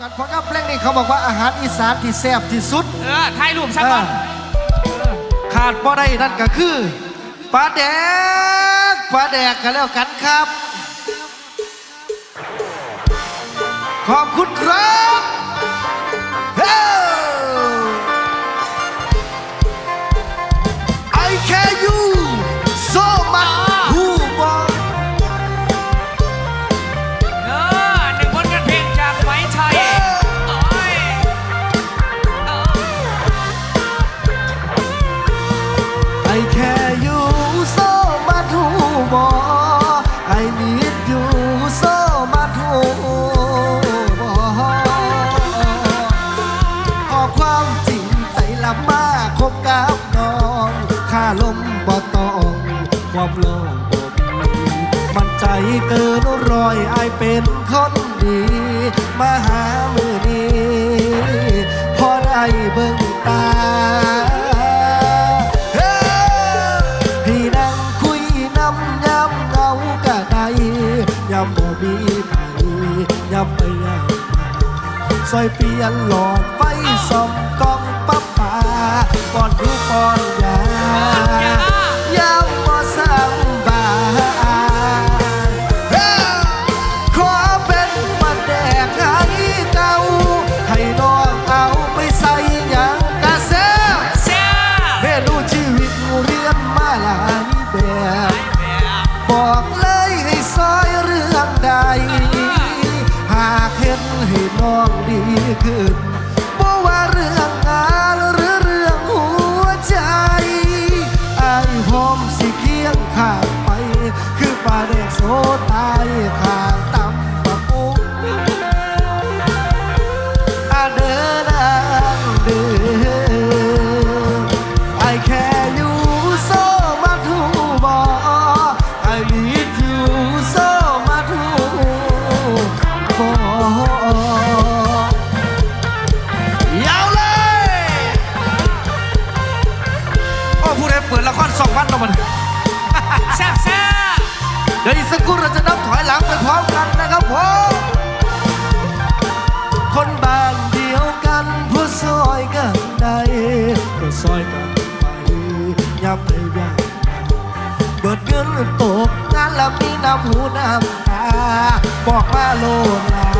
กันพอกับเพลงนี้เขาบอกว่าอาหารอีสานที่แซ่บที่สุด เออถ่ายรูปซะก่อน ขาดบ่ได้นั่นก็คือปลาแดกปลาแดกกันแล้วกันครับ ขอบคุณครับ โลกมันใจเกินรอยไอเป็นคนดีมาหามือนี้พอได้เบิ่งตาพี่นั่งคุยน้ำย้ำเงากะไดย้ำบ่มีไผย้ำไปย้ำซอยเปลี่ยนหลอดไฟส่องกองปั๊บป่าก่อนทุกปอนยาย้ำ นให้น้องดีขึ้นบ่ว่าเรื่องงานหรือเรื่องหัวใจไอ้หอมสิเคียงข้างไป คือป่าเด็กโสตายข้าง คนบ้านเดียวกันผู้ซอยกันได้ก็ซอยกันไปยับไปยับเบิดเงินตกงานแล้วมีน้ำหูน้ำตาบอกว่าโลลา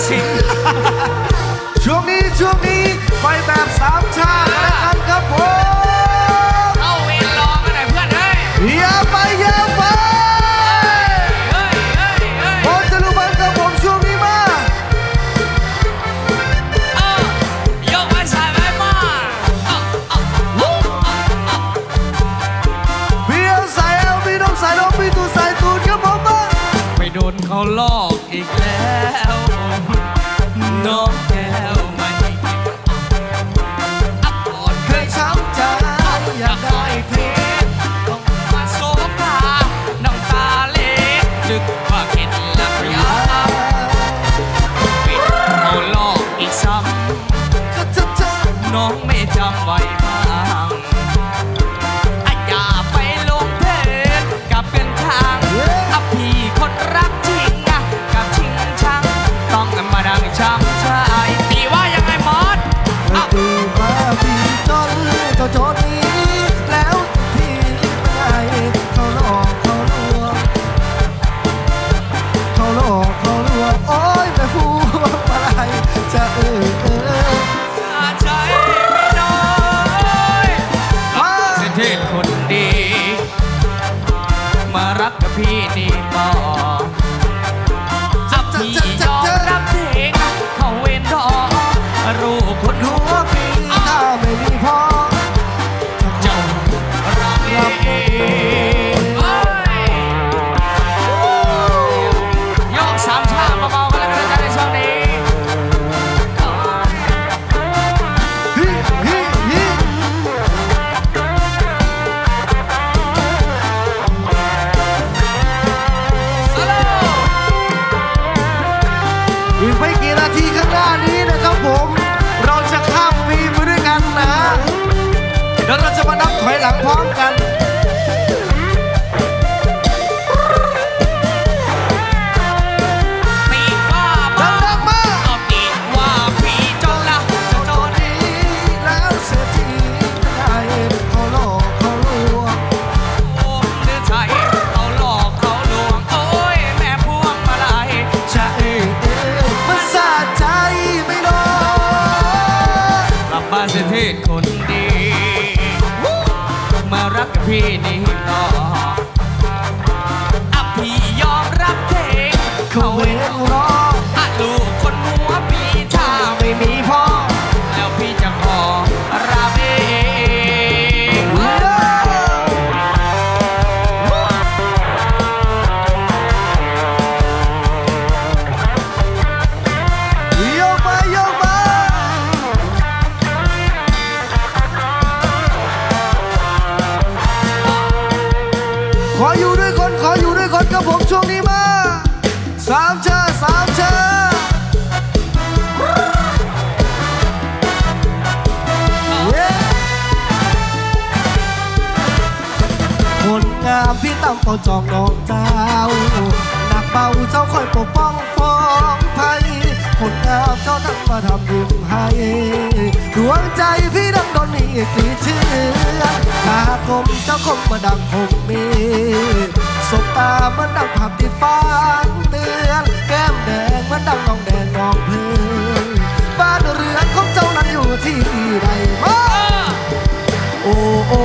así. รักกับพี่นี่ อีกไม่กี่นาทีข้างหน้านี้นะครับผม เราจะข้ามปีไปด้วยกันนะเดี๋ยวเราจะมานับถอยหลังพร้อมกัน มามพี่ตั้มเฝ้าจองน้องเจ้าหนักเบาเจ้าคอยปกป้องฟ้องภัยคนงามเจ้าทั้งมาทำบุญให้ดวงใจพี่ดังโดนนี่กรีดเชื่อตากลมเจ้าคมมาดังคมมีสบตาเมือนดังภาพติดฟ้างเตือนแก้มแดงเมือนดังน้องแดงน้องเพลงบ้านเรือนของเจ้านั้นอยู่ที่ใดมาโอ้โอ้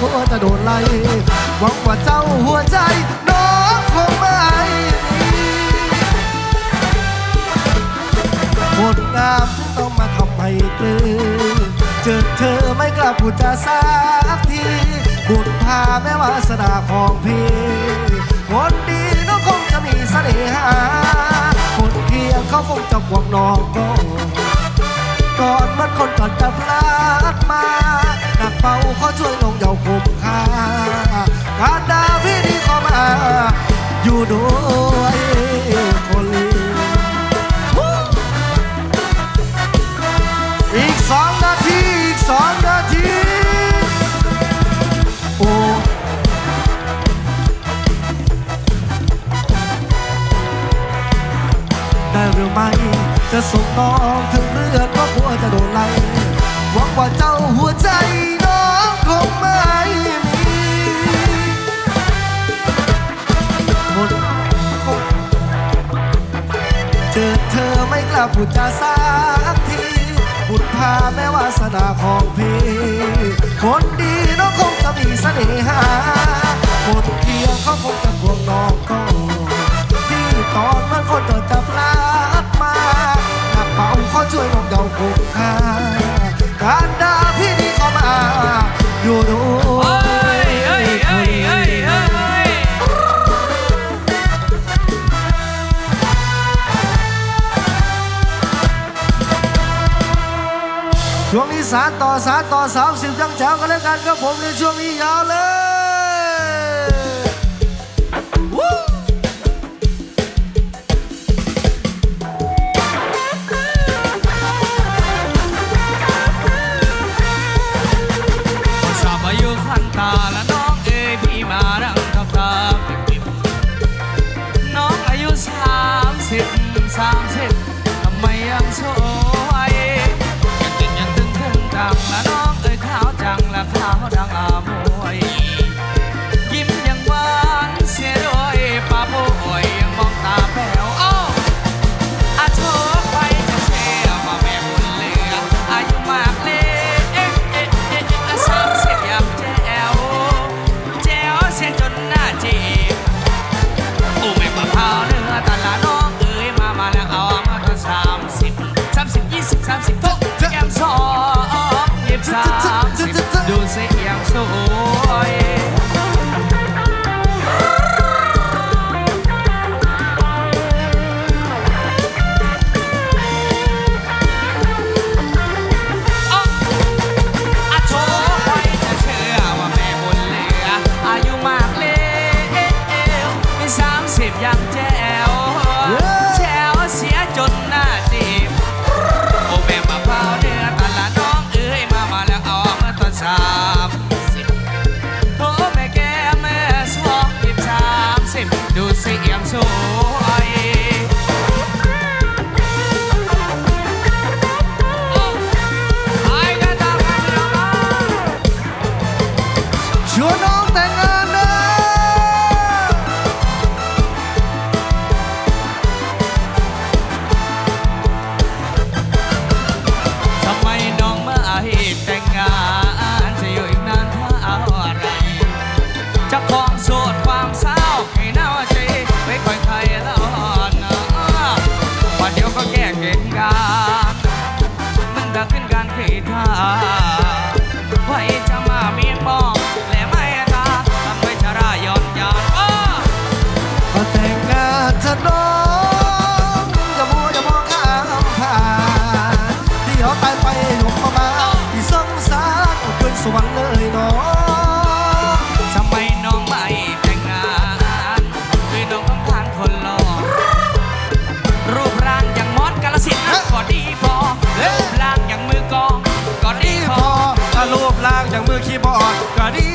หัวจะโดนไล่หวังว่าเจ้าหัวใจน้องคงไม่คนงามต้องมาทำให้กลือเจอเธอไม่กล้าพูดจาสักทีบุญพาแม้วาสนาของพี่คนดีน้องคงจะมีเสน่หาคนเคียงเขาคงจะหวงน้องก็ก่อนมันคนก่อนจะพลาด อยู่ด้วยคนลีอีกสองนาทีอีกสองนาที โอ้ได้หรือไม่จะส่งน้องถึงเรือนก็กลัวจะโดนไล่หวังว่าเจ้าหัวใจน้องคงไม่ ธอไม่กล้าพูดจาสักทีบุญพาแม้วาสนาของพี่ คนดีน้องคงจะมีเสน่หา ต่อสารต่อสาวสิบจังแจ๋วกันแล้วกันครับผมในช่วงนี้ยาวเลยวู้สอบอายุขันตาและน้องเอ้ยพี่มารังทับตาปิบน้องอายุสามสิบสามสิบทำไมยังโสว สวรรค์เลยเนาะไมนองไม่แต่งงานด้วยน้องต้ทานคนหล่อรูปร่างอย่างมอสกาลสินก็ดีพอรูปร่างอย่างมือกองก็ดีพอถ้ารูปร่างอย่างมือคีย์บอร์ดก็ดี